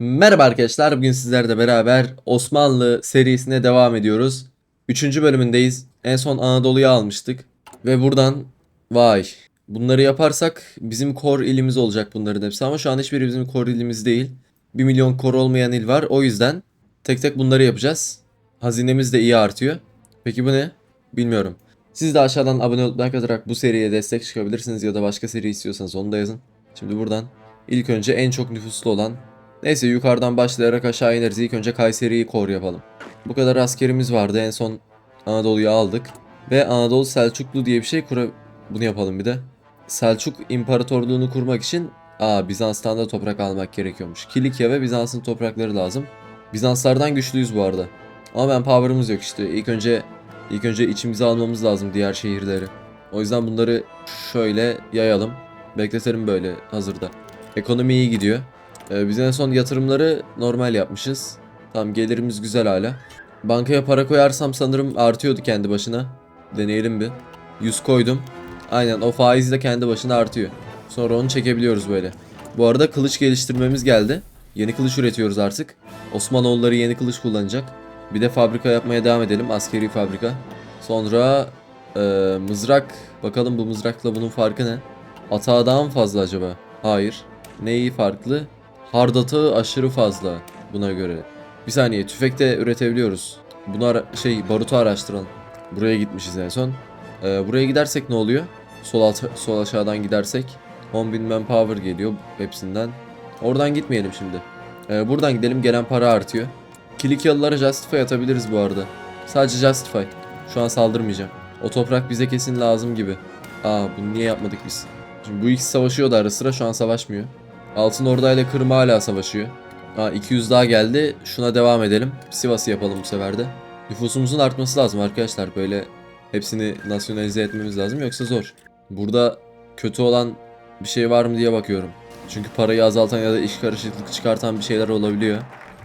Merhaba arkadaşlar. Bugün sizlerle beraber Osmanlı serisine devam ediyoruz. Üçüncü bölümündeyiz. En son Anadolu'yu almıştık. Ve buradan vay bunları yaparsak bizim kor ilimiz olacak bunların hepsi. Ama şu an hiçbiri bizim kor ilimiz değil. 1 milyon kor olmayan il var. O yüzden tek tek bunları yapacağız. Hazinemiz de iyi artıyor. Peki bu ne? Bilmiyorum. Siz de aşağıdan abone olup like atarak bu seriye destek çıkabilirsiniz ya da başka seri istiyorsanız onu da yazın. Şimdi buradan ilk önce en çok nüfuslu olan Neyse yukarıdan başlayarak aşağı ineriz. İlk önce Kayseri'yi kor yapalım. Bu kadar askerimiz vardı. En son Anadolu'yu aldık. Ve Anadolu Selçuklu diye bir şey kura... Bunu yapalım bir de. Selçuk İmparatorluğunu kurmak için Aa Bizans'tan da toprak almak gerekiyormuş. Kilikya ve Bizans'ın toprakları lazım. Bizanslardan güçlüyüz bu arada. Ama ben power'ımız yok işte. İlk önce ilk önce içimize almamız lazım diğer şehirleri. O yüzden bunları şöyle yayalım. Bekletelim böyle hazırda. Ekonomi iyi gidiyor. Ee, biz en son yatırımları normal yapmışız. Tamam gelirimiz güzel hala. Bankaya para koyarsam sanırım artıyordu kendi başına. Deneyelim bir. 100 koydum. Aynen o faiz de kendi başına artıyor. Sonra onu çekebiliyoruz böyle. Bu arada kılıç geliştirmemiz geldi. Yeni kılıç üretiyoruz artık. Osmanoğulları yeni kılıç kullanacak. Bir de fabrika yapmaya devam edelim. Askeri fabrika. Sonra e, mızrak. Bakalım bu mızrakla bunun farkı ne? Atağı daha mı fazla acaba? Hayır. Neyi farklı? Hard atağı aşırı fazla buna göre. Bir saniye tüfek de üretebiliyoruz. Bunu şey barutu araştıralım. Buraya gitmişiz en son. Ee, buraya gidersek ne oluyor? Sol alt sol aşağıdan gidersek 10.000 manpower geliyor hepsinden. Oradan gitmeyelim şimdi. Ee, buradan gidelim gelen para artıyor. Kilikyalılara Justify atabiliriz bu arada. Sadece Justify. Şu an saldırmayacağım. O toprak bize kesin lazım gibi. Aa bunu niye yapmadık biz? Şimdi bu ikisi savaşıyordu ara sıra şu an savaşmıyor. Altın Orda ile Kırım hala savaşıyor. Aa 200 daha geldi. Şuna devam edelim. Sivas'ı yapalım bu sefer de. Nüfusumuzun artması lazım arkadaşlar. Böyle hepsini nasyonalize etmemiz lazım yoksa zor. Burada kötü olan bir şey var mı diye bakıyorum. Çünkü parayı azaltan ya da iş karışıklık çıkartan bir şeyler olabiliyor.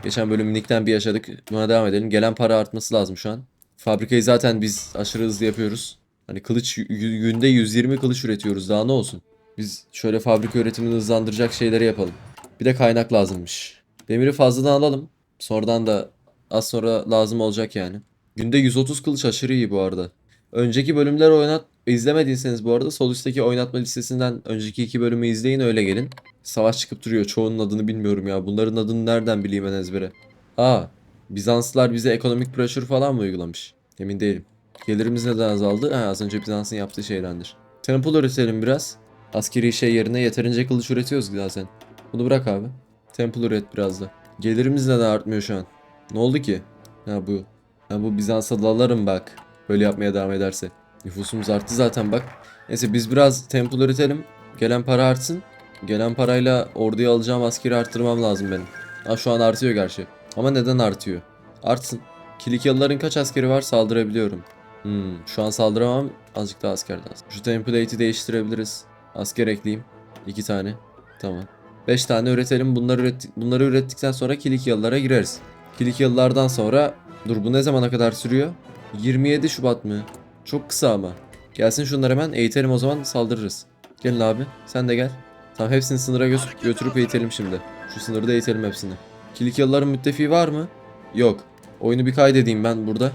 Geçen bölüm minikten bir yaşadık. Buna devam edelim. Gelen para artması lazım şu an. Fabrikayı zaten biz aşırı hızlı yapıyoruz. Hani kılıç günde 120 kılıç üretiyoruz. Daha ne olsun? Biz şöyle fabrika üretimini hızlandıracak şeyleri yapalım. Bir de kaynak lazımmış. Demiri fazladan alalım. Sonradan da az sonra lazım olacak yani. Günde 130 kılıç aşırı iyi bu arada. Önceki bölümleri oynat izlemediyseniz bu arada sol üstteki oynatma listesinden önceki iki bölümü izleyin öyle gelin. Savaş çıkıp duruyor. Çoğunun adını bilmiyorum ya. Bunların adını nereden bileyim ben ezbere. Aa, Bizanslılar bize ekonomik pressure falan mı uygulamış? Emin değilim. Gelirimiz neden azaldı? Ha, az önce Bizans'ın yaptığı şeydendir. Temple üretelim biraz. Askeri şey yerine yeterince kılıç üretiyoruz zaten. Bunu bırak abi. Temple üret biraz da. Gelirimiz neden artmıyor şu an? Ne oldu ki? Ha bu. Ha bu Bizans'a dalarım bak. Böyle yapmaya devam ederse. Nüfusumuz arttı zaten bak. Neyse biz biraz temple üretelim. Gelen para artsın. Gelen parayla orduya alacağım askeri arttırmam lazım benim. Ha şu an artıyor gerçi. Ama neden artıyor? Artsın. Kilikyalıların kaç askeri var saldırabiliyorum. Hmm, şu an saldıramam. Azıcık daha asker lazım. Şu template'i değiştirebiliriz. Asker ekleyeyim. İki tane. Tamam. Beş tane üretelim. Bunları, üret bunları ürettikten sonra Kilikyalılara gireriz. Kilikyalılardan sonra... Dur bu ne zamana kadar sürüyor? 27 Şubat mı? Çok kısa ama. Gelsin şunlar hemen eğitelim o zaman saldırırız. Gelin abi sen de gel. Tamam hepsini sınıra gö- götürüp eğitelim şimdi. Şu sınırı da eğitelim hepsini. Kilikyalıların müttefiği var mı? Yok. Oyunu bir kaydedeyim ben burada.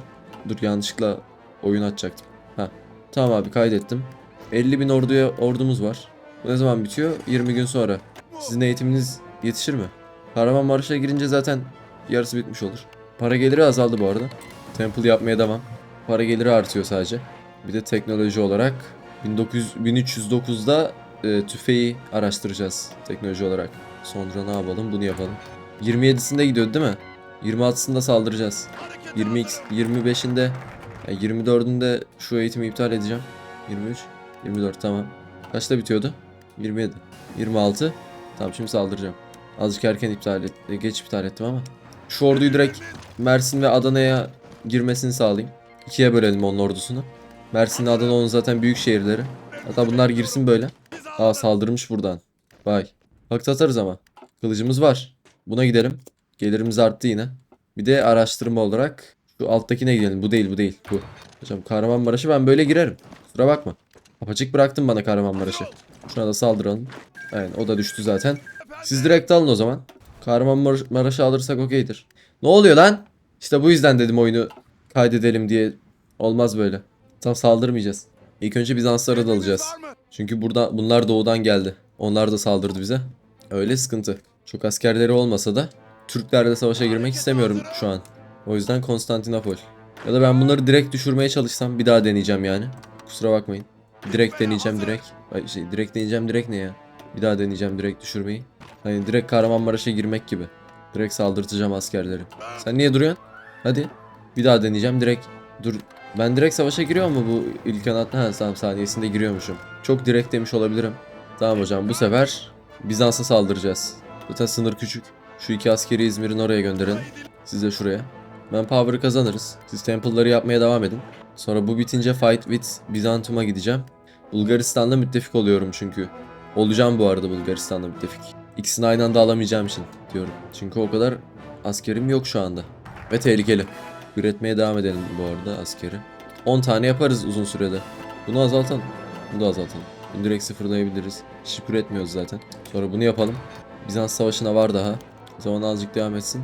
Dur yanlışlıkla oyun açacaktım. Ha. Tamam abi kaydettim. 50 bin orduya ordumuz var. Bu ne zaman bitiyor? 20 gün sonra. Sizin eğitiminiz yetişir mi? Kahramanmaraş'a girince zaten yarısı bitmiş olur. Para geliri azaldı bu arada. Temple yapmaya devam. Para geliri artıyor sadece. Bir de teknoloji olarak 1900, 1309'da e, tüfeği araştıracağız teknoloji olarak. Sonra ne yapalım? Bunu yapalım. 27'sinde gidiyordu değil mi? 26'sında saldıracağız. 20 25'inde yani 24'ünde şu eğitimi iptal edeceğim. 23 24 tamam. Kaçta bitiyordu? 27 26 Tamam şimdi saldıracağım. Azıcık erken iptal et, e, geç iptal ettim ama. Şu orduyu direkt Mersin ve Adana'ya girmesini sağlayayım. İkiye bölelim onun ordusunu. Mersin ile Adana onun zaten büyük şehirleri. Hatta bunlar girsin böyle. Aa saldırmış buradan. Vay. Vakit atarız ama. Kılıcımız var. Buna gidelim. Gelirimiz arttı yine. Bir de araştırma olarak şu alttakine gidelim. Bu değil bu değil. Bu. Hocam Kahramanmaraş'ı ben böyle girerim. Kusura bakma. Apaçık bıraktın bana Kahramanmaraş'ı. Şuna da saldıralım. Aynen o da düştü zaten. Siz direkt alın o zaman. Kahramanmaraş'ı alırsak okeydir. Ne oluyor lan? İşte bu yüzden dedim oyunu kaydedelim diye. Olmaz böyle. Tam saldırmayacağız. İlk önce Bizanslara dalacağız. Çünkü burada bunlar doğudan geldi. Onlar da saldırdı bize. Öyle sıkıntı. Çok askerleri olmasa da Türklerle savaşa girmek istemiyorum şu an. O yüzden Konstantinopol. Ya da ben bunları direkt düşürmeye çalışsam bir daha deneyeceğim yani. Kusura bakmayın. Direkt deneyeceğim direkt. Ay şey direkt deneyeceğim direkt ne ya? Bir daha deneyeceğim direkt düşürmeyi. Hani direkt Kahramanmaraş'a girmek gibi. Direkt saldırtacağım askerleri. Sen niye duruyorsun? Hadi. Bir daha deneyeceğim direkt. Dur. Ben direkt savaşa giriyor mu bu ilk kanatla? Ha tamam saniyesinde giriyormuşum. Çok direkt demiş olabilirim. Tamam hocam bu sefer Bizans'a saldıracağız. Zaten sınır küçük. Şu iki askeri İzmir'in oraya gönderelim. Siz de şuraya. Ben power'ı kazanırız. Siz temple'ları yapmaya devam edin. Sonra bu bitince fight with Bizantum'a gideceğim. Bulgaristan'la müttefik oluyorum çünkü. Olacağım bu arada Bulgaristan'la müttefik. İkisini aynı anda alamayacağım için diyorum. Çünkü o kadar askerim yok şu anda. Ve tehlikeli. Üretmeye devam edelim bu arada askeri. 10 tane yaparız uzun sürede. Bunu azaltalım. Bunu da azaltalım. Bunu direkt sıfırlayabiliriz. Hiç üretmiyoruz zaten. Sonra bunu yapalım. Bizans savaşına var daha. O zaman azıcık devam etsin.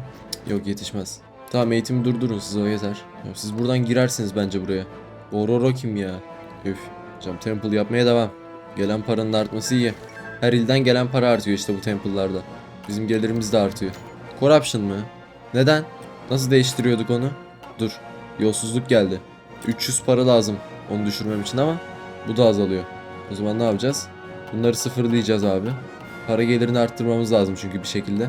Yok yetişmez. Tamam eğitimi durdurun siz o yeter. Siz buradan girersiniz bence buraya. Ororo kim ya? Üf. Hocam temple yapmaya devam. Gelen paranın artması iyi. Her ilden gelen para artıyor işte bu temple'larda. Bizim gelirimiz de artıyor. Corruption mı? Neden? Nasıl değiştiriyorduk onu? Dur. Yolsuzluk geldi. 300 para lazım onu düşürmem için ama bu da azalıyor. O zaman ne yapacağız? Bunları sıfırlayacağız abi. Para gelirini arttırmamız lazım çünkü bir şekilde.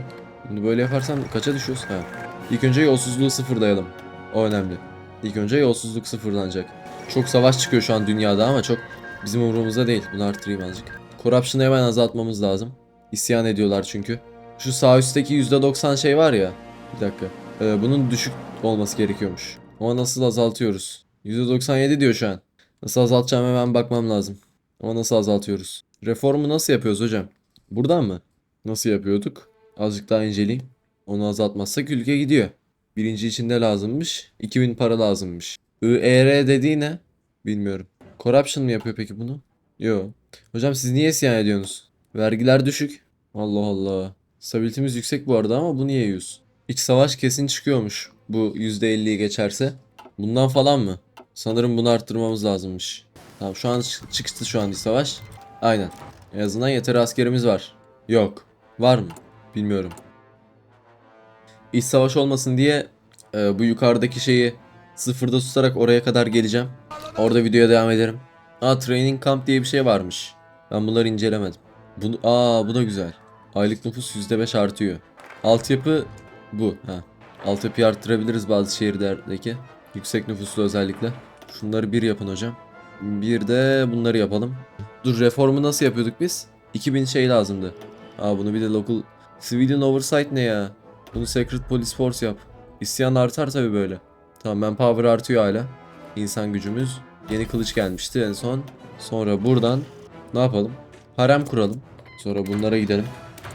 Bunu böyle yaparsam kaça düşüyoruz? Ha. İlk önce yolsuzluğu sıfırlayalım. O önemli. İlk önce yolsuzluk sıfırlanacak. Çok savaş çıkıyor şu an dünyada ama çok bizim umurumuzda değil. Bunu arttırayım azıcık. Corruption'ı hemen azaltmamız lazım. İsyan ediyorlar çünkü. Şu sağ üstteki %90 şey var ya. Bir dakika. Ee, bunun düşük olması gerekiyormuş. Ama nasıl azaltıyoruz? %97 diyor şu an. Nasıl azaltacağım hemen bakmam lazım. Ama nasıl azaltıyoruz? Reformu nasıl yapıyoruz hocam? Buradan mı? Nasıl yapıyorduk? Azıcık daha inceleyeyim. Onu azaltmazsak ülke gidiyor. Birinci içinde lazımmış. 2000 para lazımmış. IR dediği ne? Bilmiyorum. Corruption mı yapıyor peki bunu? Yo. Hocam siz niye isyan ediyorsunuz? Vergiler düşük. Allah Allah. Stabilitemiz yüksek bu arada ama bu niye 100? İç savaş kesin çıkıyormuş. Bu %50'yi geçerse. Bundan falan mı? Sanırım bunu arttırmamız lazımmış. Tamam şu an çık- çıktı şu an iç savaş. Aynen. En azından yeter askerimiz var. Yok. Var mı? Bilmiyorum. İç savaş olmasın diye e, bu yukarıdaki şeyi sıfırda tutarak oraya kadar geleceğim. Orada videoya devam ederim. Aa training camp diye bir şey varmış. Ben bunları incelemedim. Bunu, aa bu da güzel. Aylık nüfus %5 artıyor. Altyapı bu. Ha. Altyapıyı arttırabiliriz bazı şehirlerdeki. Yüksek nüfuslu özellikle. Şunları bir yapın hocam. Bir de bunları yapalım. Dur reformu nasıl yapıyorduk biz? 2000 şey lazımdı. Aa bunu bir de local... Civilian oversight ne ya? Bunu secret police force yap. İsyan artar tabi böyle. Tamam ben power artıyor hala. İnsan gücümüz. Yeni kılıç gelmişti en son. Sonra buradan ne yapalım? Harem kuralım. Sonra bunlara gidelim.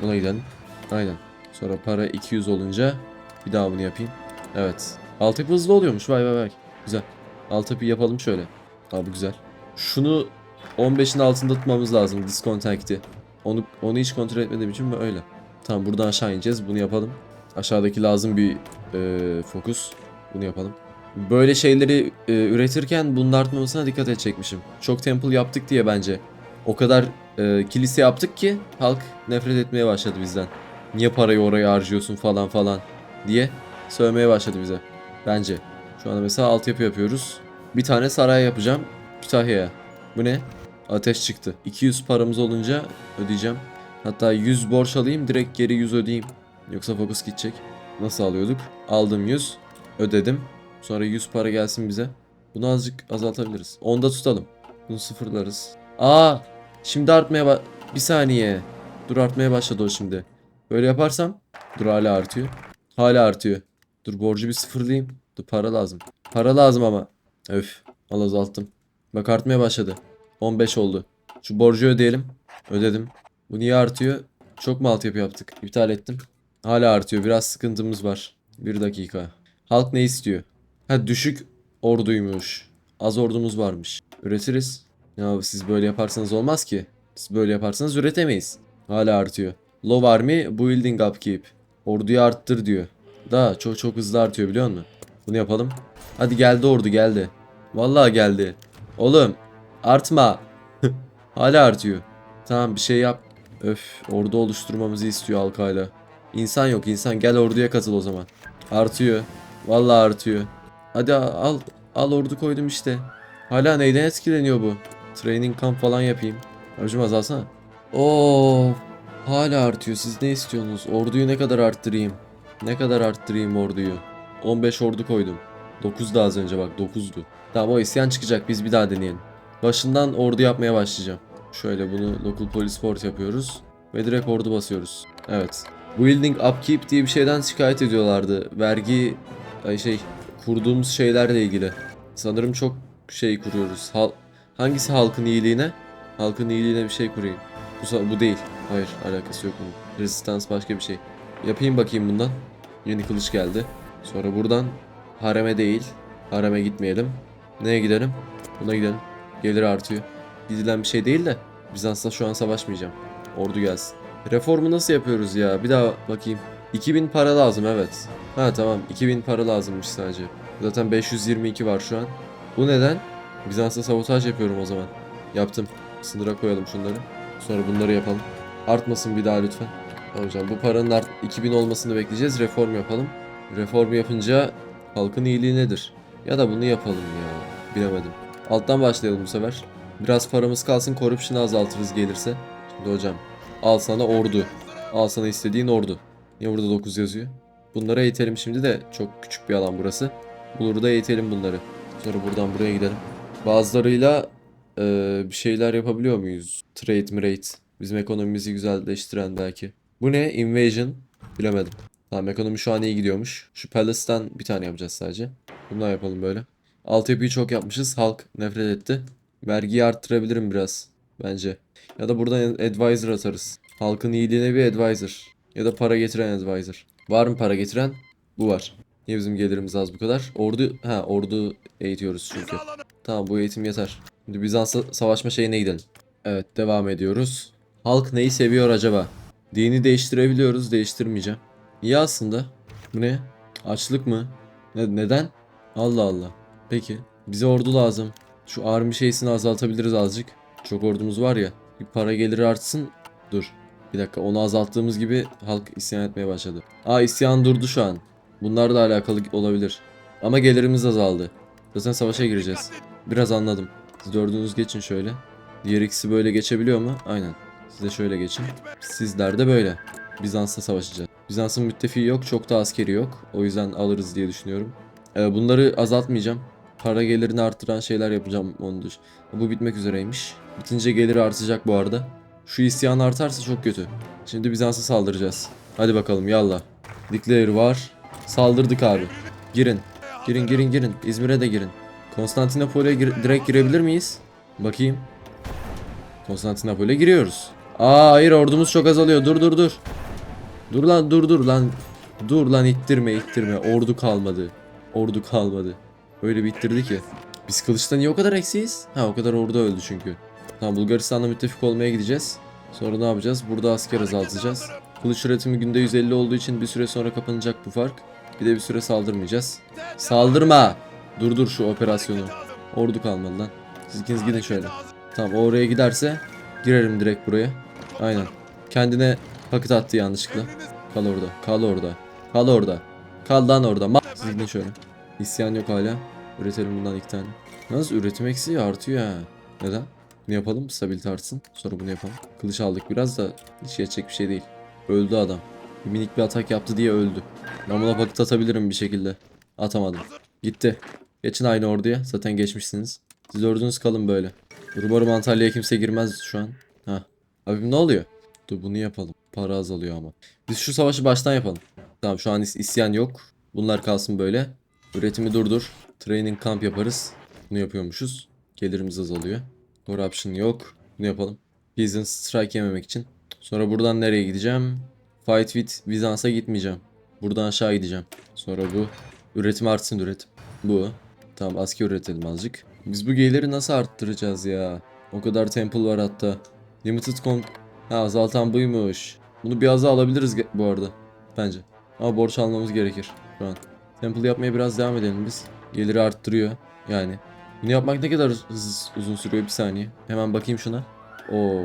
Buna gidelim. Aynen. Sonra para 200 olunca bir daha bunu yapayım. Evet. Altyapı hızlı oluyormuş. Vay vay vay. Güzel. Altyapı yapalım şöyle. Abi güzel. Şunu 15'in altında tutmamız lazım discontact'i. Onu onu hiç kontrol etmediğim için öyle. Tamam buradan aşağı ineceğiz. Bunu yapalım. Aşağıdaki lazım bir e, fokus. Bunu yapalım. Böyle şeyleri e, üretirken bunun artmamasına dikkat edecekmişim. Çok temple yaptık diye bence. O kadar e, kilise yaptık ki halk nefret etmeye başladı bizden. Niye parayı oraya harcıyorsun falan falan diye sövmeye başladı bize. Bence. Şu anda mesela altyapı yapıyoruz. Bir tane saray yapacağım Kütahya'ya. Bu ne? Ateş çıktı. 200 paramız olunca ödeyeceğim. Hatta 100 borç alayım direkt geri 100 ödeyeyim. Yoksa fokus gidecek. Nasıl alıyorduk? Aldım 100. Ödedim. Sonra 100 para gelsin bize. Bunu azıcık azaltabiliriz. 10'da tutalım. Bunu sıfırlarız. Aa! Şimdi artmaya ba- Bir saniye. Dur artmaya başladı o şimdi. Böyle yaparsam dur hala artıyor. Hala artıyor. Dur borcu bir sıfırlayayım. Dur para lazım. Para lazım ama. Öf. Al azalttım. Bak artmaya başladı. 15 oldu. Şu borcu ödeyelim. Ödedim. Bu niye artıyor? Çok mu altyapı yaptık? İptal ettim. Hala artıyor. Biraz sıkıntımız var. Bir dakika. Halk ne istiyor? Ha düşük orduymuş. Az ordumuz varmış. Üretiriz. Ya siz böyle yaparsanız olmaz ki. Siz böyle yaparsanız üretemeyiz. Hala artıyor. Low army building upkeep. Orduyu arttır diyor. Da çok çok hızlı artıyor biliyor musun? Bunu yapalım. Hadi geldi ordu geldi. Vallahi geldi. Oğlum artma. Hala artıyor. Tamam bir şey yap. Öf ordu oluşturmamızı istiyor halkayla. İnsan yok insan gel orduya katıl o zaman. Artıyor. Vallahi artıyor. Hadi al al ordu koydum işte. Hala neyden etkileniyor bu? Training kamp falan yapayım. Abicim azalsana. Oo, hala artıyor. Siz ne istiyorsunuz? Orduyu ne kadar arttırayım? Ne kadar arttırayım orduyu? 15 ordu koydum. 9 da az önce bak 9'du. Tamam o isyan çıkacak biz bir daha deneyelim. Başından ordu yapmaya başlayacağım. Şöyle bunu local police port yapıyoruz. Ve direkt ordu basıyoruz. Evet. Building upkeep diye bir şeyden şikayet ediyorlardı. Vergi ay şey kurduğumuz şeylerle ilgili. Sanırım çok şey kuruyoruz. Hal Hangisi halkın iyiliğine? Halkın iyiliğine bir şey kurayım. Bu, bu değil. Hayır alakası yok bunun. Resistance başka bir şey. Yapayım bakayım bundan. Yeni kılıç geldi. Sonra buradan hareme değil. Hareme gitmeyelim. Neye gidelim? Buna gidelim. Gelir artıyor. Gidilen bir şey değil de Bizans'la şu an savaşmayacağım. Ordu gelsin. Reformu nasıl yapıyoruz ya? Bir daha bakayım. 2000 para lazım evet. Ha tamam 2000 para lazımmış sadece. Zaten 522 var şu an. Bu neden? Bizans'a sabotaj yapıyorum o zaman. Yaptım. Sınıra koyalım şunları. Sonra bunları yapalım. Artmasın bir daha lütfen. Hocam bu paranın art 2000 olmasını bekleyeceğiz. Reform yapalım. Reform yapınca halkın iyiliği nedir? Ya da bunu yapalım ya. Bilemedim. Alttan başlayalım bu sefer. Biraz paramız kalsın corruption'ı azaltırız gelirse. Şimdi hocam al sana ordu. Al sana istediğin ordu. Niye burada 9 yazıyor? Bunları eğitelim şimdi de çok küçük bir alan burası. Bulur'da eğitelim bunları. Sonra buradan buraya gidelim. Bazılarıyla eee, bir şeyler yapabiliyor muyuz? Trade mirate. Bizim ekonomimizi güzelleştiren belki. Bu ne? Invasion. Bilemedim. Tamam ekonomi şu an iyi gidiyormuş. Şu Palace'tan bir tane yapacağız sadece. Bundan yapalım böyle. Altyapıyı çok yapmışız. Halk nefret etti. Vergiyi arttırabilirim biraz. Bence. Ya da buradan advisor atarız. Halkın iyiliğine bir advisor. Ya da para getiren advisor. Var mı para getiren? Bu var. Niye bizim gelirimiz az bu kadar? Ordu, ha ordu eğitiyoruz çünkü. Tamam bu eğitim yeter. Şimdi Bizans'a savaşma şeyine gidelim. Evet devam ediyoruz. Halk neyi seviyor acaba? Dini değiştirebiliyoruz. Değiştirmeyeceğim. İyi aslında. Bu ne? Açlık mı? Ne- neden? Allah Allah. Peki. Bize ordu lazım. Şu army şeysini azaltabiliriz azıcık. Çok ordumuz var ya. Bir para geliri artsın. Dur. Bir dakika onu azalttığımız gibi halk isyan etmeye başladı. Aa isyan durdu şu an. Bunlarla alakalı olabilir. Ama gelirimiz azaldı. Zaten savaşa gireceğiz. Biraz anladım. Siz dördünüz geçin şöyle. Diğer ikisi böyle geçebiliyor mu? Aynen. Siz de şöyle geçin. Sizler de böyle. Bizans'la savaşacağız. Bizans'ın müttefiği yok. Çok da askeri yok. O yüzden alırız diye düşünüyorum. Ee, bunları azaltmayacağım. Para gelirini arttıran şeyler yapacağım onu düş. Bu bitmek üzereymiş. Bitince geliri artacak bu arada. Şu isyan artarsa çok kötü. Şimdi Bizans'a saldıracağız. Hadi bakalım yallah. Declare var. Saldırdık abi. Girin. Girin girin girin. İzmir'e de girin. Konstantinopol'e gir- direkt girebilir miyiz? Bakayım. Konstantinopol'e giriyoruz. Aa hayır ordumuz çok azalıyor. Dur dur dur. Dur lan dur dur lan. Dur lan ittirme ittirme. Ordu kalmadı. Ordu kalmadı. Öyle bir ittirdi ki. Biz kılıçta niye o kadar eksiyiz? Ha o kadar ordu öldü çünkü. Tamam Bulgaristan'la müttefik olmaya gideceğiz. Sonra ne yapacağız? Burada asker azaltacağız. Kılıç üretimi günde 150 olduğu için bir süre sonra kapanacak bu fark. Bir de bir süre saldırmayacağız. Saldırma! Dur dur şu operasyonu. Ordu kalmadı lan. Siz ikiniz gidin şöyle. Tamam oraya giderse girerim direkt buraya. Aynen. Kendine paket attı yanlışlıkla. Kal orada. Kal orada. Kal orada. Kal lan orada. Ma Siz gidin şöyle. İsyan yok hala. Üretelim bundan iki tane. Yalnız üretim eksiği artıyor ha. Neden? Ne yapalım? Stabilite artsın. Sonra bunu yapalım. Kılıç aldık biraz da hiç geçecek bir şey değil. Öldü adam. Bir minik bir atak yaptı diye öldü. Ben buna paket atabilirim bir şekilde. Atamadım. Gitti. Geçin aynı orduya. Zaten geçmişsiniz. Siz ordunuz kalın böyle. Umarım Antalya'ya kimse girmez şu an. Ha. Abim ne oluyor? Dur bunu yapalım. Para azalıyor ama. Biz şu savaşı baştan yapalım. Tamam şu an is- isyan yok. Bunlar kalsın böyle. Üretimi durdur. Training kamp yaparız. Bunu yapıyormuşuz. Gelirimiz azalıyor. Corruption yok. Bunu yapalım. Peasant strike yememek için. Sonra buradan nereye gideceğim? Fight with Bizans'a gitmeyeceğim. Buradan aşağı gideceğim. Sonra bu. Üretim artsın üretim. Bu. Tamam asker üretelim azıcık. Biz bu geliri nasıl arttıracağız ya? O kadar temple var hatta. Limited con... Ha azaltan buymuş. Bunu bir aza alabiliriz bu arada. Bence. Ama borç almamız gerekir şu an. Temple yapmaya biraz devam edelim biz. Geliri arttırıyor yani. Bunu yapmak ne kadar hız, uzun sürüyor bir saniye. Hemen bakayım şuna. Oo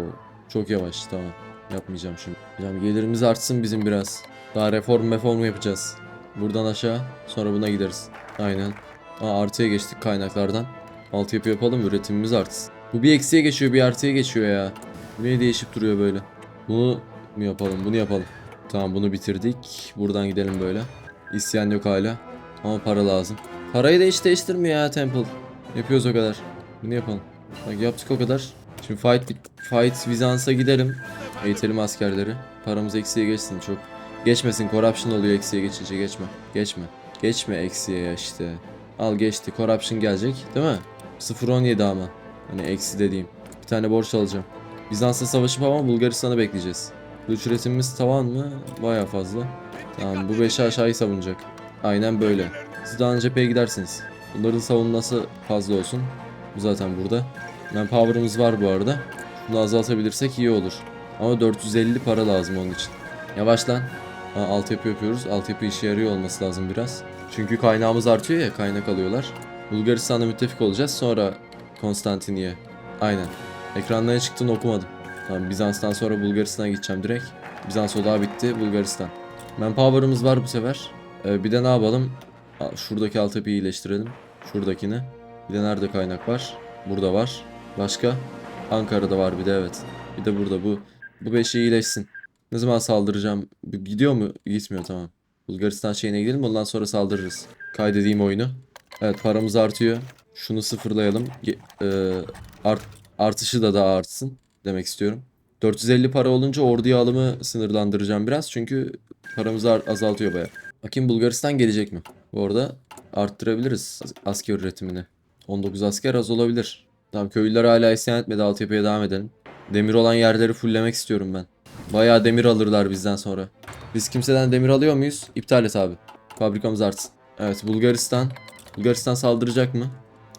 çok yavaş tamam. Yapmayacağım şimdi. Hocam gelirimiz artsın bizim biraz. Daha reform reform yapacağız. Buradan aşağı sonra buna gideriz. Aynen. Aa, artıya geçtik kaynaklardan. Altyapı yapalım üretimimiz artsın. Bu bir eksiye geçiyor bir artıya geçiyor ya. Bu Niye değişip duruyor böyle? Bunu mu yapalım bunu yapalım. Tamam bunu bitirdik. Buradan gidelim böyle. İsyan yok hala. Ama para lazım. Parayı da hiç değiştirmiyor ya Temple. Yapıyoruz o kadar. Bunu yapalım. Bak yaptık o kadar. Şimdi fight fight Bizans'a gidelim. Eğitelim askerleri. Paramız eksiye geçsin çok. Geçmesin corruption oluyor eksiye geçince geçme. Geçme. Geçme eksiye ya işte. Al geçti corruption gelecek değil mi? 0.17 ama. Hani eksi dediğim. Bir tane borç alacağım. Bizans'la savaşıp ama Bulgaristan'ı bekleyeceğiz. Kılıç üretimimiz tavan mı? Baya fazla. Tamam bu 5'i aşağıyı savunacak. Aynen böyle. Siz daha cepheye gidersiniz. Bunların savunması fazla olsun. Bu zaten burada. Manpower'ımız var bu arada. Bunu azaltabilirsek iyi olur. Ama 450 para lazım onun için. Yavaş lan. Ha, altyapı yapıyoruz. Altyapı işe yarıyor olması lazım biraz. Çünkü kaynağımız artıyor ya kaynak alıyorlar. Bulgaristan'la müttefik olacağız sonra Konstantiniye. Aynen. Ekranda ne çıktığını okumadım. Tamam Bizans'tan sonra Bulgaristan'a gideceğim direkt. Bizans odağı bitti Bulgaristan. Manpower'ımız var bu sefer. Ee, bir de ne yapalım? Şuradaki altyapıyı iyileştirelim. Şuradakini. Bir de nerede kaynak var? Burada var. Başka? Ankara'da var bir de evet. Bir de burada bu. Bu beşi iyileşsin. Ne zaman saldıracağım? Gidiyor mu? Gitmiyor tamam. Bulgaristan şeyine gidelim ondan sonra saldırırız. Kaydedeyim oyunu. Evet paramız artıyor. Şunu sıfırlayalım. Ge- e, art, artışı da daha artsın demek istiyorum. 450 para olunca orduya alımı sınırlandıracağım biraz. Çünkü paramızı ar- azaltıyor baya. Bakayım Bulgaristan gelecek mi? Bu arada arttırabiliriz as- asker üretimini. 19 asker az olabilir. Tamam köylüler hala isyan etmedi. Altyapıya devam edelim. Demir olan yerleri fulllemek istiyorum ben. Bayağı demir alırlar bizden sonra. Biz kimseden demir alıyor muyuz? İptal et abi. Fabrikamız artsın. Evet Bulgaristan. Bulgaristan saldıracak mı?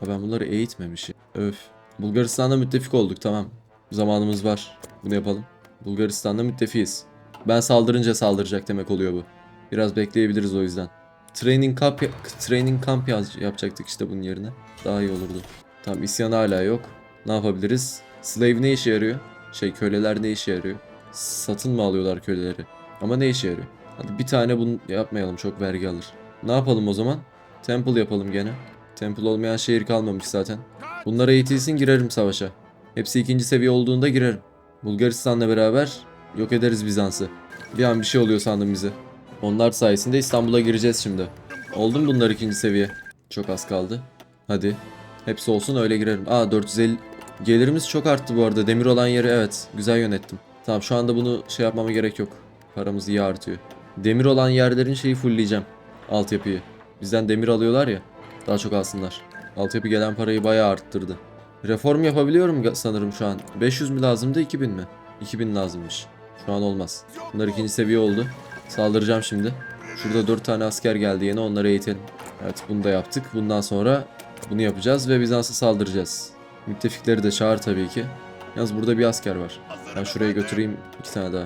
Ha ben bunları eğitmemişim. Öf. Bulgaristan'da müttefik olduk tamam. Zamanımız var. Bunu yapalım. Bulgaristan'da müttefiyiz. Ben saldırınca saldıracak demek oluyor bu. Biraz bekleyebiliriz o yüzden. Training camp, training camp yapacaktık işte bunun yerine. Daha iyi olurdu. Tamam isyan hala yok. Ne yapabiliriz? Slave ne işe yarıyor? Şey köleler ne işe yarıyor? Satın mı alıyorlar köleleri? Ama ne işe yarıyor? Hadi bir tane bunu yapmayalım çok vergi alır. Ne yapalım o zaman? Temple yapalım gene. Temple olmayan şehir kalmamış zaten. Bunlara eğitilsin girerim savaşa. Hepsi ikinci seviye olduğunda girerim. Bulgaristan'la beraber yok ederiz Bizans'ı. Bir an bir şey oluyor sandım bize. Onlar sayesinde İstanbul'a gireceğiz şimdi. Oldu mu bunlar ikinci seviye? Çok az kaldı. Hadi. Hepsi olsun öyle girerim. Aa 450. Gelirimiz çok arttı bu arada. Demir olan yeri evet. Güzel yönettim. Tamam şu anda bunu şey yapmama gerek yok. Paramız iyi artıyor. Demir olan yerlerin şeyi fullleyeceğim. Altyapıyı. Bizden demir alıyorlar ya. Daha çok alsınlar. Altyapı gelen parayı bayağı arttırdı. Reform yapabiliyorum sanırım şu an. 500 mü lazımdı 2000 mi? 2000 lazımmış. Şu an olmaz. Bunlar ikinci seviye oldu. Saldıracağım şimdi. Şurada 4 tane asker geldi yine onları eğitelim. Evet bunu da yaptık. Bundan sonra bunu yapacağız ve Bizans'a saldıracağız. Müttefikleri de çağır tabii ki. Yalnız burada bir asker var. Ben şuraya götüreyim iki tane daha.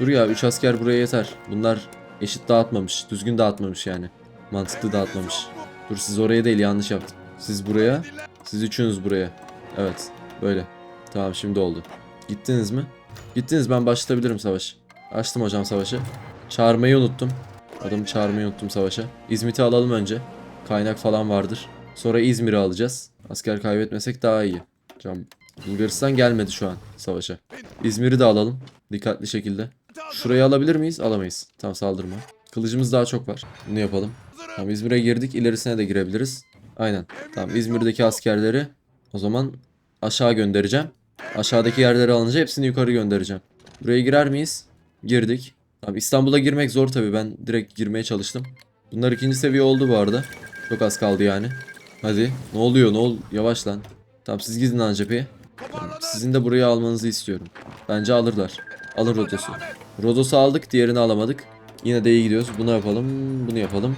Dur ya 3 asker buraya yeter. Bunlar eşit dağıtmamış. Düzgün dağıtmamış yani. Mantıklı dağıtmamış. Dur siz oraya değil yanlış yaptım. Siz buraya. Siz üçünüz buraya. Evet. Böyle. Tamam şimdi oldu. Gittiniz mi? Gittiniz ben başlatabilirim savaşı. Açtım hocam savaşı. Çağırmayı unuttum. Adamı çağırmayı unuttum savaşa. İzmit'i alalım önce. Kaynak falan vardır. Sonra İzmir'i alacağız. Asker kaybetmesek daha iyi. Hocam Bulgaristan gelmedi şu an savaşa. İzmir'i de alalım. Dikkatli şekilde. Şurayı alabilir miyiz? Alamayız. Tam saldırma. Kılıcımız daha çok var. Bunu yapalım. Tamam İzmir'e girdik. İlerisine de girebiliriz. Aynen. Tamam İzmir'deki askerleri o zaman aşağı göndereceğim. Aşağıdaki yerleri alınca hepsini yukarı göndereceğim. Buraya girer miyiz? Girdik. Tamam İstanbul'a girmek zor tabi. Ben direkt girmeye çalıştım. Bunlar ikinci seviye oldu bu arada. Çok az kaldı yani. Hadi. Ne oluyor? Ne ol? Yavaş lan. Tamam siz gidin lan cepheye. Tamam, Sizin de burayı almanızı istiyorum. Bence alırlar. Alın Rodos'u. Rodos'u aldık. Diğerini alamadık. Yine de iyi gidiyoruz. Bunu yapalım. Bunu yapalım.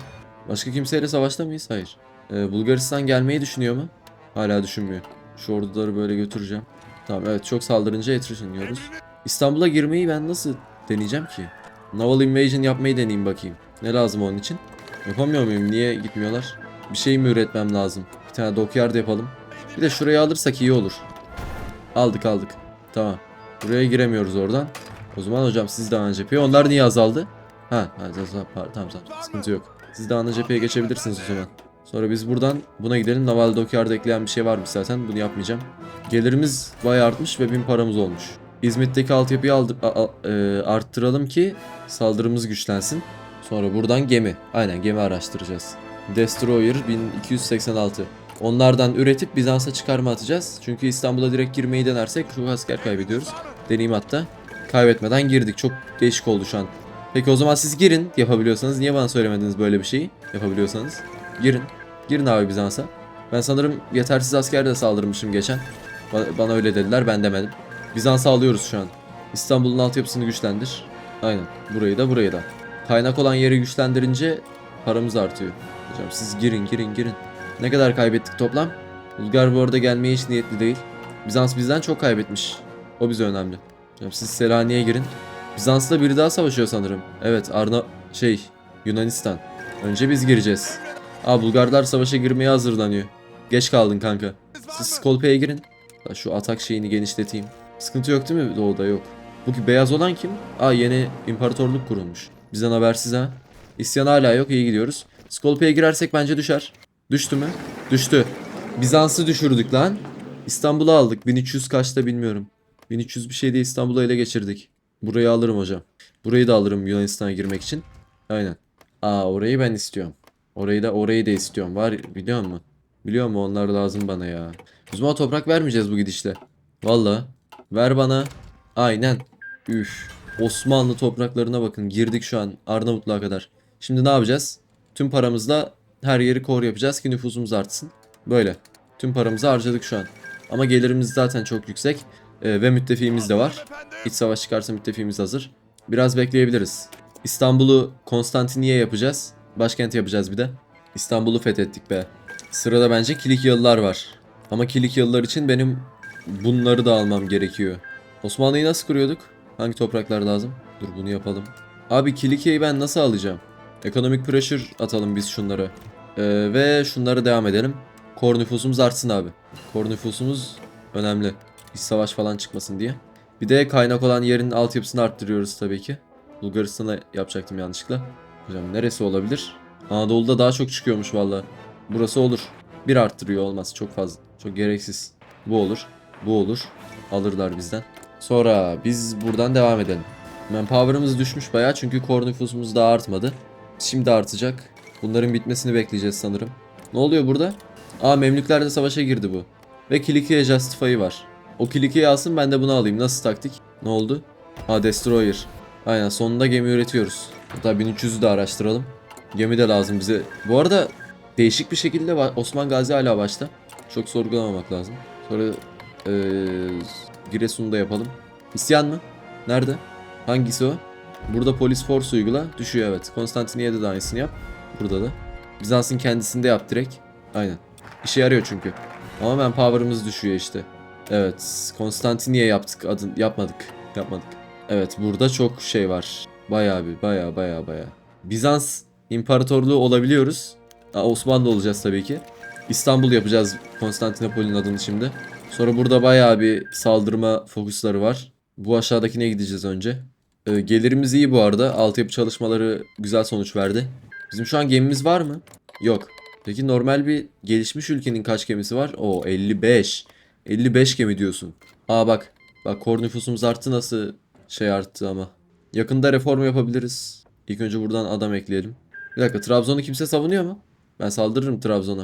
Başka kimseyle savaşta mıyız? Hayır. Ee, Bulgaristan gelmeyi düşünüyor mu? Hala düşünmüyor. Şu orduları böyle götüreceğim. Tamam evet çok saldırınca attrition yiyoruz. İstanbul'a girmeyi ben nasıl deneyeceğim ki? Naval Invasion yapmayı deneyeyim bakayım. Ne lazım onun için? Yapamıyor muyum? Niye gitmiyorlar? Bir şey mi üretmem lazım? Bir tane dockyard yapalım. Bir de şurayı alırsak iyi olur. Aldık aldık. Tamam. Buraya giremiyoruz oradan. O zaman hocam siz de ana cepheye. Onlar niye azaldı? Ha, ha tamam, tamam, tamam. Sıkıntı yok. Siz de ana cepheye geçebilirsiniz o zaman. Sonra biz buradan buna gidelim. Naval Dockyard'a ekleyen bir şey varmış zaten. Bunu yapmayacağım. Gelirimiz bayağı artmış ve bin paramız olmuş. İzmit'teki altyapıyı aldı, a- a- e, arttıralım ki saldırımız güçlensin. Sonra buradan gemi. Aynen gemi araştıracağız. Destroyer 1286. Onlardan üretip Bizans'a çıkarma atacağız. Çünkü İstanbul'a direkt girmeyi denersek çok asker kaybediyoruz. Deneyim hatta. Kaybetmeden girdik. Çok değişik oldu şu an. Peki o zaman siz girin yapabiliyorsanız. Niye bana söylemediniz böyle bir şeyi? Yapabiliyorsanız. Girin. Girin abi Bizans'a. Ben sanırım yetersiz asker de saldırmışım geçen. Ba- bana öyle dediler ben demedim. Bizans'ı alıyoruz şu an. İstanbul'un altyapısını güçlendir. Aynen. Burayı da burayı da. Kaynak olan yeri güçlendirince paramız artıyor. Hocam siz girin girin girin. Ne kadar kaybettik toplam? Bulgar bu arada gelmeye hiç niyetli değil. Bizans bizden çok kaybetmiş. O bize önemli. Hocam siz Selanik'e girin. Bizans'la biri daha savaşıyor sanırım. Evet Arna şey Yunanistan. Önce biz gireceğiz. Aa Bulgarlar savaşa girmeye hazırlanıyor. Geç kaldın kanka. Siz Skolpe'ye girin. Şu atak şeyini genişleteyim. Sıkıntı yok değil mi doğuda yok. Bu ki beyaz olan kim? Aa yeni imparatorluk kurulmuş. Bizden habersiz ha. İsyan hala yok iyi gidiyoruz. Skolpe'ye girersek bence düşer. Düştü mü? Düştü. Bizans'ı düşürdük lan. İstanbul'u aldık. 1300 kaçta bilmiyorum. 1300 bir şeyde İstanbul'u ele geçirdik. Burayı alırım hocam. Burayı da alırım Yunanistan'a girmek için. Aynen. Aa orayı ben istiyorum. Orayı da orayı da istiyorum. Var biliyor musun? Biliyor musun onlar lazım bana ya. O zaman toprak vermeyeceğiz bu gidişle. Valla. Ver bana. Aynen. Üf. Osmanlı topraklarına bakın. Girdik şu an Arnavutluğa kadar. Şimdi ne yapacağız? Tüm paramızla her yeri kor yapacağız ki nüfusumuz artsın. Böyle. Tüm paramızı harcadık şu an. Ama gelirimiz zaten çok yüksek. Ee, ve müttefiğimiz de var. İç savaş çıkarsa müttefiğimiz hazır. Biraz bekleyebiliriz. İstanbul'u Konstantiniye yapacağız. Başkent yapacağız bir de. İstanbul'u fethettik be. Sırada bence Kilikyalılar var. Ama Kilikyalılar için benim bunları da almam gerekiyor. Osmanlı'yı nasıl kuruyorduk? Hangi topraklar lazım? Dur bunu yapalım. Abi Kilikya'yı ben nasıl alacağım? Ekonomik pressure atalım biz şunlara. Ee, ve şunları devam edelim. Kor nüfusumuz artsın abi. Kor nüfusumuz önemli. İç savaş falan çıkmasın diye. Bir de kaynak olan yerin altyapısını arttırıyoruz tabii ki. Bulgaristan'a yapacaktım yanlışlıkla. Hocam neresi olabilir? Anadolu'da daha çok çıkıyormuş valla. Burası olur. Bir arttırıyor olmaz çok fazla. Çok gereksiz. Bu olur. Bu olur. Alırlar bizden. Sonra biz buradan devam edelim. Manpower'ımız düşmüş bayağı çünkü core nüfusumuz daha artmadı. Şimdi artacak. Bunların bitmesini bekleyeceğiz sanırım. Ne oluyor burada? Aa Memlükler'de savaşa girdi bu. Ve Kilikiye Justify'ı var. O Kilikiye'yi alsın ben de bunu alayım. Nasıl taktik? Ne oldu? Aa Destroyer. Aynen sonunda gemi üretiyoruz. Hatta 1300'ü de araştıralım. Gemi de lazım bize. Bu arada değişik bir şekilde Osman Gazi hala başta. Çok sorgulamamak lazım. Sonra eee Giresun'u da yapalım. İsyan mı? Nerede? Hangisi o? Burada polis force uygula. Düşüyor evet. Konstantiniye'de de aynısını yap. Burada da. Bizans'ın kendisinde yap direkt. Aynen. İşe yarıyor çünkü. Ama ben power'ımız düşüyor işte. Evet. Konstantiniye yaptık. Adın yapmadık. Yapmadık. Evet burada çok şey var. Bayağı bir bayağı bayağı bayağı. Bizans İmparatorluğu olabiliyoruz. Osmanlı olacağız tabii ki. İstanbul yapacağız Konstantinopol'ün adını şimdi. Sonra burada bayağı bir saldırma fokusları var. Bu aşağıdakine gideceğiz önce. Ee, gelirimiz iyi bu arada. Altyapı çalışmaları güzel sonuç verdi. Bizim şu an gemimiz var mı? Yok. Peki normal bir gelişmiş ülkenin kaç gemisi var? O 55. 55 gemi diyorsun. Aa bak. Bak kor nüfusumuz arttı nasıl şey arttı ama. Yakında reform yapabiliriz. İlk önce buradan adam ekleyelim. Bir dakika Trabzon'u kimse savunuyor mu? Ben saldırırım Trabzon'a.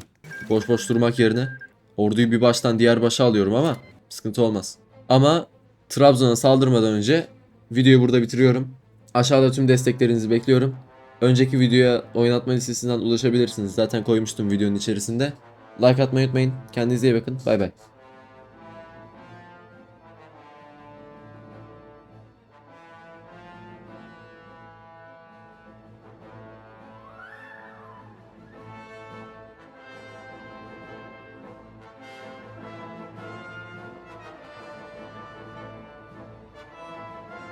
Boş boş durmak yerine. Orduyu bir baştan diğer başa alıyorum ama sıkıntı olmaz. Ama Trabzon'a saldırmadan önce videoyu burada bitiriyorum. Aşağıda tüm desteklerinizi bekliyorum. Önceki videoya oynatma listesinden ulaşabilirsiniz. Zaten koymuştum videonun içerisinde. Like atmayı unutmayın. Kendinize iyi bakın. Bay bay.